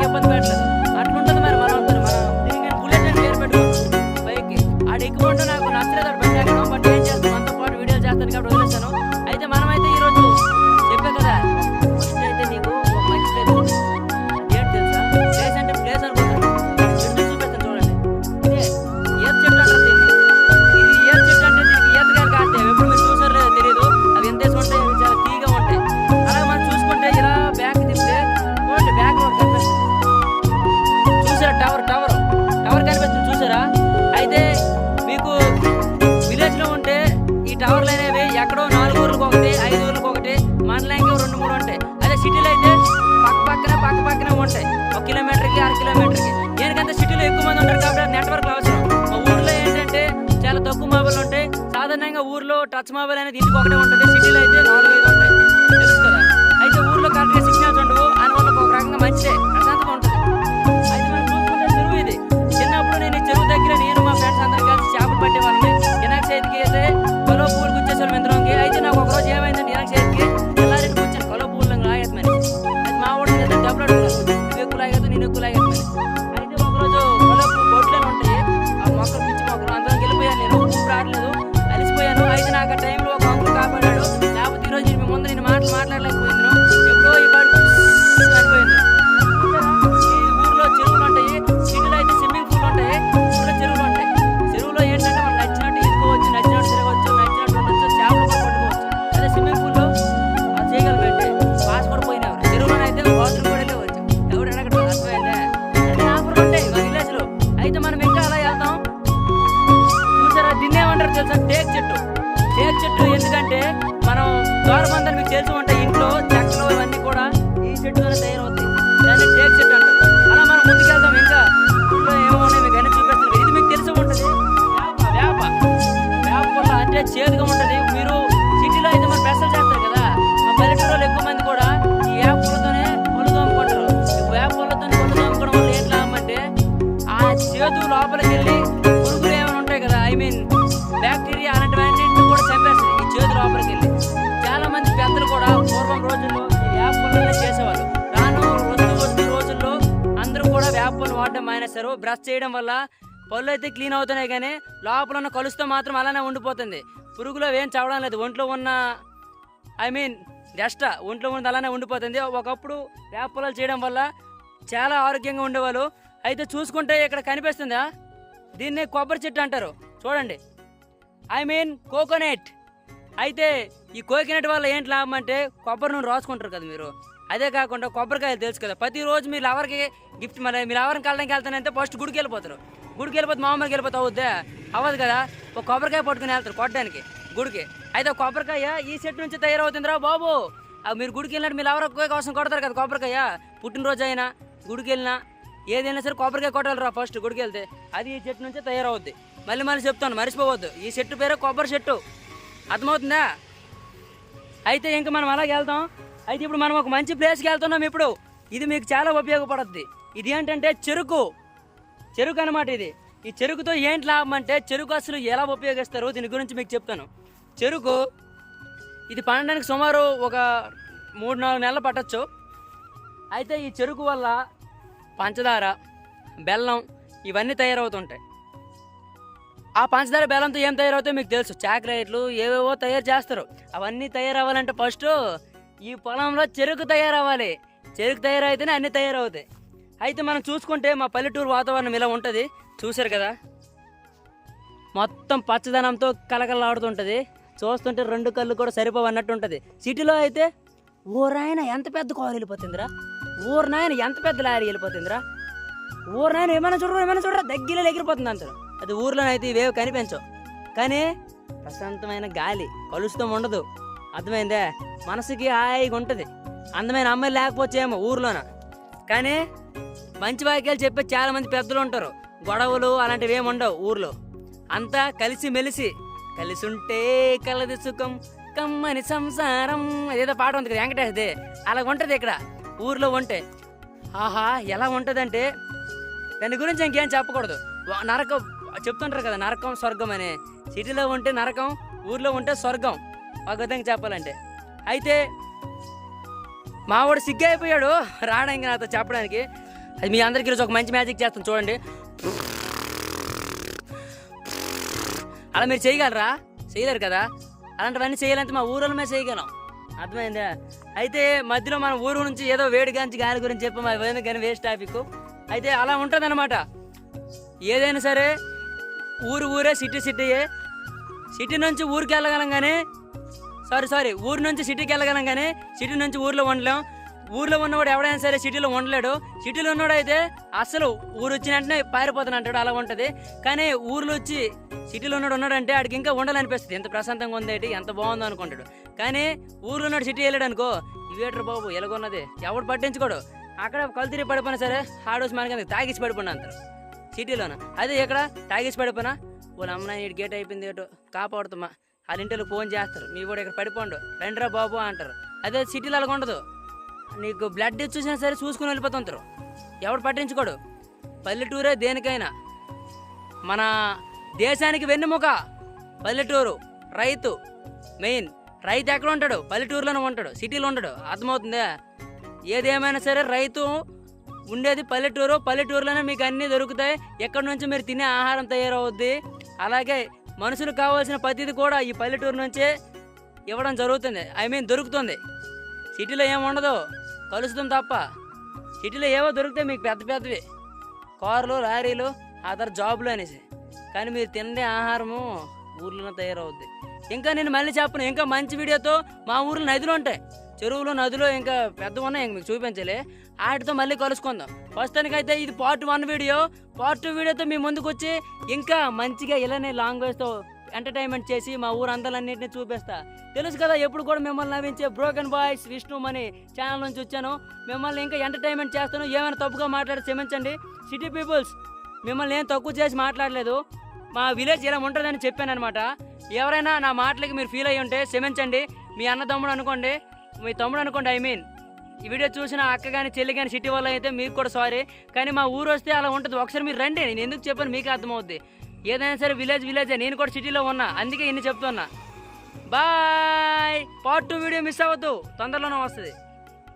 भाग्य पण भेटलं. కిలోమీటర్కి అర కిలోమీటర్కి దేనికంటే సిటీలో ఎక్కువ మంది ఉంటారు కాబట్టి నెట్వర్క్ అవసరం. మా ఊర్లో ఏంటంటే చాలా తక్కువ మొబైల్ ఉంటాయి. సాధారణంగా ఊర్లో టచ్ మొబైల్ అనేది ఇంటికి ఒకటే ఉంటుంది. సిటీలో అయితే నాలుగు ఐదు మనం ఇంకా అలా వెళ్తాం చూసారా దీన్ని తెలుసా? టేక్ చెట్టు. టేక్ చెట్టు ఎందుకంటే మనం దూరబంధాలు మీకు తెలిసి ఉంటాయి ఇంట్లో చెక్కలు ఇవన్నీ కూడా ఈ చెట్టు చెట్టుతోనే తయారవుతాయి. దాన్ని టేక్ చెట్టు అంటారు. చేస్తారు బ్రష్ చేయడం వల్ల పళ్ళు అయితే క్లీన్ అవుతున్నాయి కానీ లోపల ఉన్న కలుస్తూ మాత్రం అలానే ఉండిపోతుంది. పురుగులో ఏం చవడం లేదు. ఒంట్లో ఉన్న ఐ మీన్ జస్ట్ ఒంట్లో ఉన్నది అలానే ఉండిపోతుంది. ఒకప్పుడు వేప పొలాలు చేయడం వల్ల చాలా ఆరోగ్యంగా ఉండేవాళ్ళు. అయితే చూసుకుంటే ఇక్కడ కనిపిస్తుందా? దీన్ని కొబ్బరి చెట్టు అంటారు. చూడండి. I mean coconut. అయితే ఈ కోకోనట్ వల్ల ఏంటి లాభం అంటే కొబ్బరి నూనె రాసుకుంటారు కదా మీరు. అదే కాకుండా కొబ్బరికాయలు తెలుసు కదా ప్రతిరోజు మీరు ఎవరికి గిఫ్ట్ మరి మీరు ఎవరిని కలడానికి వెళ్తానంటే ఫస్ట్ గుడికి వెళ్ళిపోతారు. గుడికి వెళ్ళిపోతే మామూలుకి వెళ్ళిపోతే అవుద్దే? అవ్వదు కదా. ఒక కొబ్బరికాయ పట్టుకుని వెళ్తారు కొట్టడానికి గుడికి. అయితే కొబ్బరికాయ ఈ చెట్టు నుంచి తయారవుతుందిరా బాబు. ఆ మీరు గుడికి వెళ్ళినట్టు మీరు ఎవరో కోసం కొడతారు కదా కొబ్బరికాయ. పుట్టినరోజు అయినా గుడికి వెళ్ళినా ఏదైనా సరే కొబ్బరికాయ కొట్టాలిరా ఫస్ట్ గుడికి వెళ్తే. అది ఈ చెట్టు నుంచే తయారవుద్ది. మళ్ళీ మళ్ళీ చెప్తాను మర్చిపోవద్దు. ఈ చెట్టు పేరు కొబ్బరి చెట్టు. అర్థమవుతుందా? అయితే ఇంకా మనం అలాగే వెళ్తాం అయితే ఇప్పుడు మనం ఒక మంచి ప్లేస్కి వెళ్తున్నాం ఇప్పుడు. ఇది మీకు చాలా ఉపయోగపడుద్ది. ఇది ఏంటంటే చెరుకు. చెరుకు అనమాట ఇది. ఈ చెరుకుతో ఏంటి లాభం అంటే చెరుకు అసలు ఎలా ఉపయోగిస్తారో దీని గురించి మీకు చెప్తాను. చెరుకు ఇది పండడానికి సుమారు ఒక మూడు నాలుగు నెలలు పట్టచ్చు. అయితే ఈ చెరుకు వల్ల పంచదార బెల్లం ఇవన్నీ తయారవుతుంటాయి. ఆ పంచదార బెల్లంతో ఏం తయారవుతాయో మీకు తెలుసు. చాక్లెట్లు ఏవేవో తయారు చేస్తారు. అవన్నీ తయారవ్వాలంటే ఫస్ట్ ఈ పొలంలో చెరుకు తయారవ్వాలి. చెరుకు తయారైతేనే అన్నీ తయారవుతాయి. అయితే మనం చూసుకుంటే మా పల్లెటూరు వాతావరణం ఇలా ఉంటుంది. చూశారు కదా? మొత్తం పచ్చదనంతో కలకలాడుతుంటుంది చూస్తుంటే రెండు కళ్ళు కూడా సరిపోవు అన్నట్టు ఉంటుంది సిటీలో అయితే ఊరాయన ఎంత పెద్ద కారు వెళ్ళిపోతుందిరా? ఊరినాయన ఎంత పెద్ద లారీ వెళ్ళిపోతుందిరా? ఊరినాయన ఏమైనా చూడరా ఏమైనా చూడరా? దగ్గరలో ఎగిరిపోతుంది అంటారు. అది ఊర్లోనైతే ఇవేవి కనిపించవు. కానీ ప్రశాంతమైన గాలి కలుషితం ఉండదు. అర్థమైందే? మనసుకి హాయిగా ఉంటుంది. అందమైన అమ్మాయి లేకపోవచ్చేమో ఊర్లోన. కానీ మంచి వాక్యాలు చెప్పే చాలా మంది పెద్దలు ఉంటారు. గొడవలు అలాంటివి ఏమి ఉండవు ఊర్లో. అంతా కలిసి మెలిసి కలిసి ఉంటే కలది సుఖం కమ్మని సంసారం. అదేదో పాట ఉంది కదా వెంకటేష్దే అలా ఉంటుంది ఇక్కడ. ఊర్లో ఉంటే. ఆహా ఎలా ఉంటుందంటే దాని గురించి ఇంకేం చెప్పకూడదు. నరకం చెప్తుంటారు కదా నరకం స్వర్గం అని. సిటీలో ఉంటే నరకం ఊర్లో ఉంటే స్వర్గం. ఒక విధంగా చెప్పాలంటే. అయితే మావాడు సిగ్గైపోయాడు రావడానికి నాతో చెప్పడానికి. అది మీ అందరికీ ఈరోజు ఒక మంచి మ్యాజిక్ చేస్తాను చూడండి. అలా మీరు చేయగలరా? చేయలేరు కదా? అలాంటివన్నీ చేయాలంటే మా ఊరిలో మేము చేయగలం. అర్థమైందా? అయితే మధ్యలో మన ఊరు నుంచి ఏదో వేడి గాంచి గాలి గురించి చెప్పాం అది కానీ వేస్ట్ టాపిక్. అయితే అలా ఉంటుందన్నమాట. ఏదైనా సరే ఊరు ఊరే సిటీ సిటీయే. సిటీ నుంచి ఊరికి వెళ్ళగలం కానీ సారీ సారీ ఊరు నుంచి సిటీకి వెళ్ళగలం కానీ సిటీ నుంచి ఊర్లో ఉండలేం. ఊర్లో ఉన్నవాడు ఎవడైనా సరే సిటీలో ఉండలేడు. సిటీలో ఉన్నవాడు అయితే అసలు ఊరు వచ్చిన వెంటనే పారిపోతాను అంటాడు అలా ఉంటుంది. కానీ ఊర్లో వచ్చి సిటీలో ఉన్నాడు ఉన్నాడంటే ఆడికి ఇంకా ఉండాలనిపిస్తుంది. ఎంత ప్రశాంతంగా ఉందేటి ఎంత బాగుందో అనుకుంటాడు. కానీ ఊర్లో ఉన్నాడు సిటీ వెళ్ళాడు అనుకో ఇవేటర్ బాబు ఎలాగొన్నది? ఎవడు పట్టించుకోడు. అక్కడ కలుతిరి పడిపోయినా సరే ఆడోసి మనకి తాగిచ్చి పడిపోయినా అంటారు. సిటీలోన? అదే ఇక్కడ తాగిచ్చి పడిపోయినా? వాళ్ళ అమ్మ నాయన గేట్ అయిపోయింది ఏటో కాపాడుతుమ్మా. వాళ్ళ ఇంటికి ఫోన్ చేస్తారు. మీ కూడా ఇక్కడ పడిపోండు. రండిరా బాబు అంటారు. అదే సిటీలో అలాగ ఉండదు. నీకు బ్లడ్ చూసినా సరే చూసుకుని వెళ్ళిపోతుంటారు ఎవడు పట్టించుకోడు. పల్లెటూరే దేనికైనా. మన దేశానికి వెన్నెముక. పల్లెటూరు రైతు మెయిన్. రైతు ఎక్కడ ఉంటాడు? పల్లెటూరులోనే ఉంటాడు. సిటీలో ఉండడు. అర్థమవుతుందా? ఏదేమైనా సరే రైతు ఉండేది పల్లెటూరు. పల్లెటూరులోనే మీకు అన్నీ దొరుకుతాయి. ఎక్కడి నుంచి మీరు తినే ఆహారం తయారవుద్ది? అలాగే మనుషులకు కావాల్సిన ప్రతిది కూడా ఈ పల్లెటూరు నుంచే ఇవ్వడం జరుగుతుంది. ఐ మీన్ దొరుకుతుంది. సిటీలో ఏముండదు కలుస్తాం తప్ప. సిటీలో ఏవో దొరుకుతాయి మీకు పెద్ద పెద్దవి. కార్లు లారీలు ఆ తర్వాత జాబులు అనేసి. కానీ మీరు తినే ఆహారము ఊర్లోనే తయారవుద్ది. ఇంకా నేను మళ్ళీ చెప్పను. ఇంకా మంచి వీడియోతో మా ఊర్లో నదులు ఉంటాయి. చెరువులో నదులు ఇంకా పెద్ద ఉన్నాయి ఇంక మీకు చూపించాలి. వాటితో మళ్ళీ కలుసుకుందాం. ప్రస్తుతానికైతే ఇది part one video part two వీడియోతో మీ ముందుకు వచ్చి ఇంకా మంచిగా ఇలానే లాంగ్వేజ్తో ఎంటర్టైన్మెంట్ చేసి మా ఊరు అందాలన్నింటినీ చూపిస్తా. తెలుసు కదా ఎప్పుడు కూడా మిమ్మల్ని నవ్వించే broken boys Vishnu Mani channel నుంచి వచ్చాను. మిమ్మల్ని ఇంకా ఎంటర్టైన్మెంట్ చేస్తాను. ఏమైనా తప్పుగా మాట్లాడి క్షమించండి. సిటీ పీపుల్స్ మిమ్మల్ని ఏం తక్కువ చేసి మాట్లాడలేదు. మా విలేజ్ ఇలా ఉంటుందని చెప్పాను అనమాట ఎవరైనా నా మాటలకి మీరు ఫీల్ అయ్యి ఉంటే క్షమించండి. మీ అన్నదమ్ముడు అనుకోండి. మీ తమ్ముడు అనుకోండి ఐ మీన్ ఈ వీడియో చూసిన అక్క కానీ చెల్లి కానీ సిటీ వల్ల అయితే మీకు కూడా సారీ కానీ మా ఊరు వస్తే అలా ఉంటుంది. ఒకసారి మీరు రండి నేను ఎందుకు చెప్పాను మీకు అర్థమవుద్ది. ఏదైనా సరే విలేజ్ విలేజే నేను కూడా సిటీలో ఉన్నా. అందుకే ఇన్ని చెప్తున్నా. Bye part two video miss అవ్వద్దు. తొందరలోనే వస్తుంది.